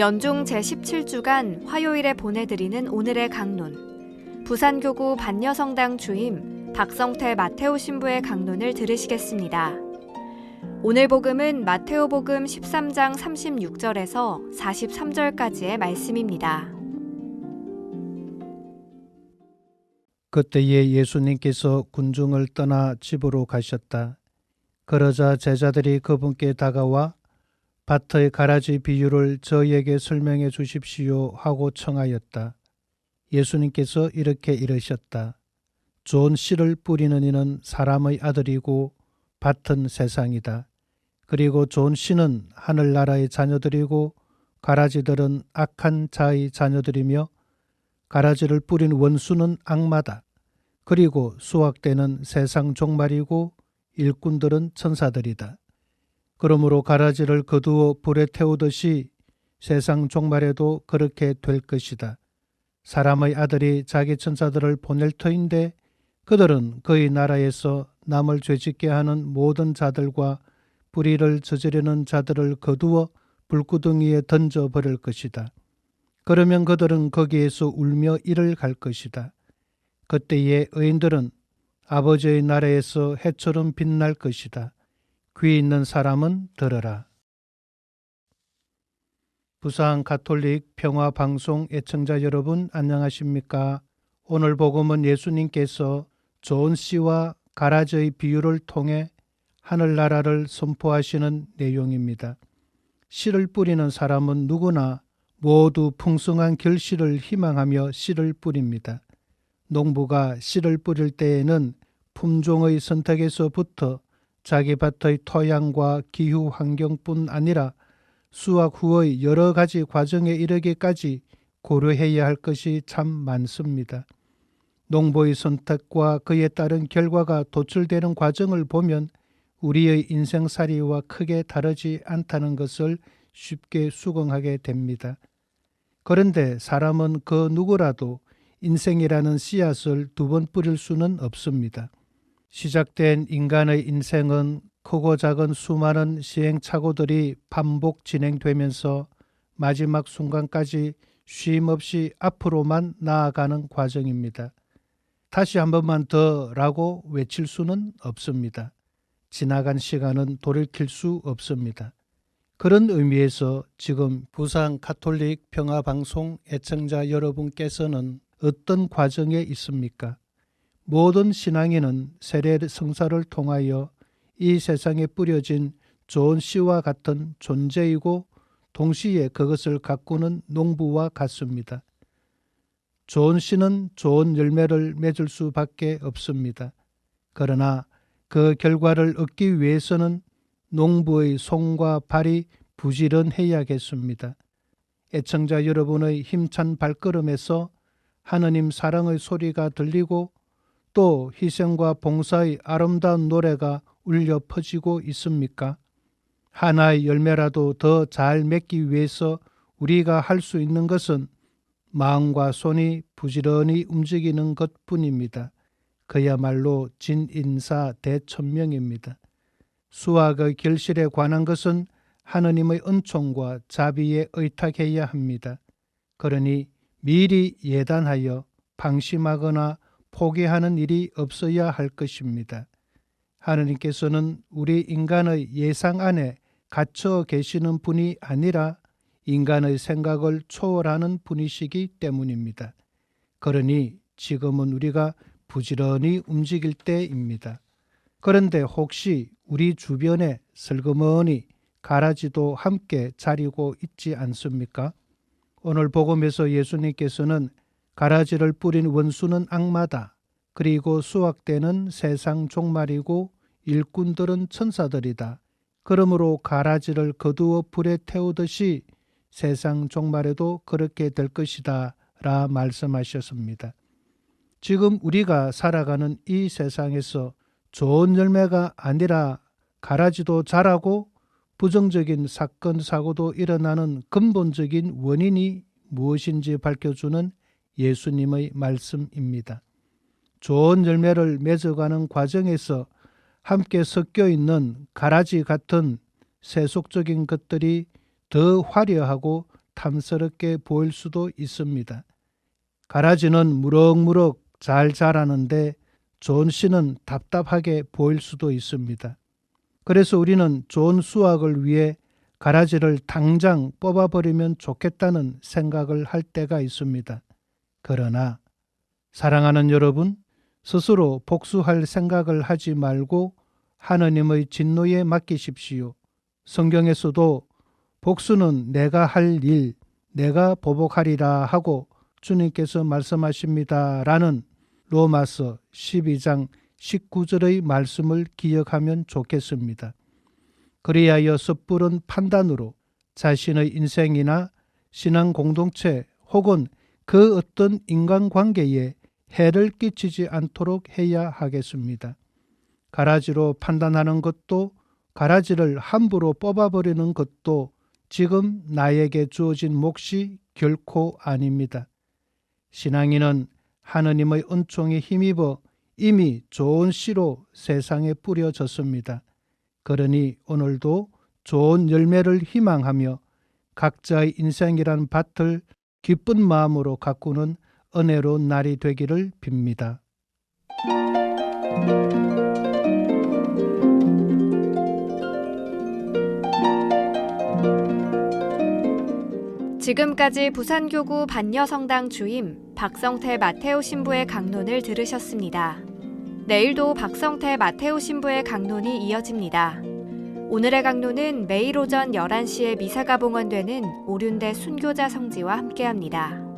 연중 제17주간 화요일에 보내드리는 오늘의 강론. 부산교구 반여성당 주임 박성태 마테오 신부의 강론을 들으시겠습니다. 오늘 복음은 마테오 복음 13장 36절에서 43절까지의 말씀입니다. 그때에 예수님께서 군중을 떠나 집으로 가셨다. 그러자 제자들이 그분께 다가와 밭의 가라지 비유를 저희에게 설명해 주십시오 하고 청하였다. 예수님께서 이렇게 이르셨다. 좋은 씨를 뿌리는 이는 사람의 아들이고 밭은 세상이다. 그리고 좋은 씨는 하늘나라의 자녀들이고 가라지들은 악한 자의 자녀들이며 가라지를 뿌린 원수는 악마다. 그리고 수확되는 세상 종말이고 일꾼들은 천사들이다. 그러므로 가라지를 거두어 불에 태우듯이 세상 종말에도 그렇게 될 것이다. 사람의 아들이 자기 천사들을 보낼 터인데 그들은 그의 나라에서 남을 죄짓게 하는 모든 자들과 불의를 저지르는 자들을 거두어 불구덩이에 던져 버릴 것이다. 그러면 그들은 거기에서 울며 이를 갈 것이다. 그때에 의인들은 아버지의 나라에서 해처럼 빛날 것이다. 귀 있는 사람은 들어라. 부산 가톨릭 평화 방송 애청자 여러분 안녕하십니까? 오늘 복음은 예수님께서 좋은 씨와 가라지의 비유를 통해 하늘나라를 선포하시는 내용입니다. 씨를 뿌리는 사람은 누구나 모두 풍성한 결실을 희망하며 씨를 뿌립니다. 농부가 씨를 뿌릴 때에는 품종의 선택에서부터 자기 밭의 토양과 기후 환경뿐 아니라 수확 후의 여러 가지 과정에 이르기까지 고려해야 할 것이 참 많습니다. 농부의 선택과 그에 따른 결과가 도출되는 과정을 보면 우리의 인생살이와 크게 다르지 않다는 것을 쉽게 수긍하게 됩니다. 그런데 사람은 그 누구라도 인생이라는 씨앗을 두 번 뿌릴 수는 없습니다. 시작된 인간의 인생은 크고 작은 수많은 시행착오들이 반복 진행되면서 마지막 순간까지 쉼 없이 앞으로만 나아가는 과정입니다. 다시 한 번만 더 라고 외칠 수는 없습니다. 지나간 시간은 돌이킬 수 없습니다. 그런 의미에서 지금 부산 카톨릭 평화방송 애청자 여러분께서는 어떤 과정에 있습니까? 모든 신앙인은 세례 성사를 통하여 이 세상에 뿌려진 좋은 씨와 같은 존재이고 동시에 그것을 가꾸는 농부와 같습니다. 좋은 씨는 좋은 열매를 맺을 수밖에 없습니다. 그러나 그 결과를 얻기 위해서는 농부의 손과 발이 부지런해야겠습니다. 애청자 여러분의 힘찬 발걸음에서 하느님 사랑의 소리가 들리고 또 희생과 봉사의 아름다운 노래가 울려 퍼지고 있습니까? 하나의 열매라도 더 잘 맺기 위해서 우리가 할 수 있는 것은 마음과 손이 부지런히 움직이는 것 뿐입니다. 그야말로 진인사 대천명입니다. 수학의 결실에 관한 것은 하느님의 은총과 자비에 의탁해야 합니다. 그러니 미리 예단하여 방심하거나 포기하는 일이 없어야 할 것입니다. 하느님께서는 우리 인간의 예상 안에 갇혀 계시는 분이 아니라 인간의 생각을 초월하는 분이시기 때문입니다. 그러니 지금은 우리가 부지런히 움직일 때입니다. 그런데 혹시 우리 주변에 슬그머니 가라지도 함께 자리고 있지 않습니까? 오늘 복음에서 예수님께서는 가라지를 뿌린 원수는 악마다. 그리고 수확되는 세상 종말이고 일꾼들은 천사들이다. 그러므로 가라지를 거두어 불에 태우듯이 세상 종말에도 그렇게 될 것이다. 라 말씀하셨습니다. 지금 우리가 살아가는 이 세상에서 좋은 열매가 아니라 가라지도 자라고 부정적인 사건, 사고도 일어나는 근본적인 원인이 무엇인지 밝혀주는 예수님의 말씀입니다. 좋은 열매를 맺어가는 과정에서 함께 섞여 있는 가라지 같은 세속적인 것들이 더 화려하고 탐스럽게 보일 수도 있습니다. 가라지는 무럭무럭 잘 자라는데 좋은 씨는 답답하게 보일 수도 있습니다. 그래서 우리는 좋은 수확을 위해 가라지를 당장 뽑아버리면 좋겠다는 생각을 할 때가 있습니다. 그러나 사랑하는 여러분, 스스로 복수할 생각을 하지 말고 하느님의 진노에 맡기십시오. 성경에서도 복수는 내가 할 일, 내가 보복하리라 하고 주님께서 말씀하십니다. 라는 로마서 12장 19절의 말씀을 기억하면 좋겠습니다. 그리하여 섣부른 판단으로 자신의 인생이나 신앙 공동체 혹은 그 어떤 인간관계에 해를 끼치지 않도록 해야 하겠습니다. 가라지로 판단하는 것도 가라지를 함부로 뽑아버리는 것도 지금 나에게 주어진 몫이 결코 아닙니다. 신앙인은 하느님의 은총에 힘입어 이미 좋은 씨로 세상에 뿌려졌습니다. 그러니 오늘도 좋은 열매를 희망하며 각자의 인생이란 밭을 기쁜 마음으로 가꾸는 은혜로운 날이 되기를 빕니다. 지금까지 부산교구 반여성당 주임 박성태 마테오 신부의 강론을 들으셨습니다. 내일도 박성태 마테오 신부의 강론이 이어집니다. 오늘의 강론은 매일 오전 11시에 미사가 봉헌되는 오륜대 순교자 성지와 함께합니다.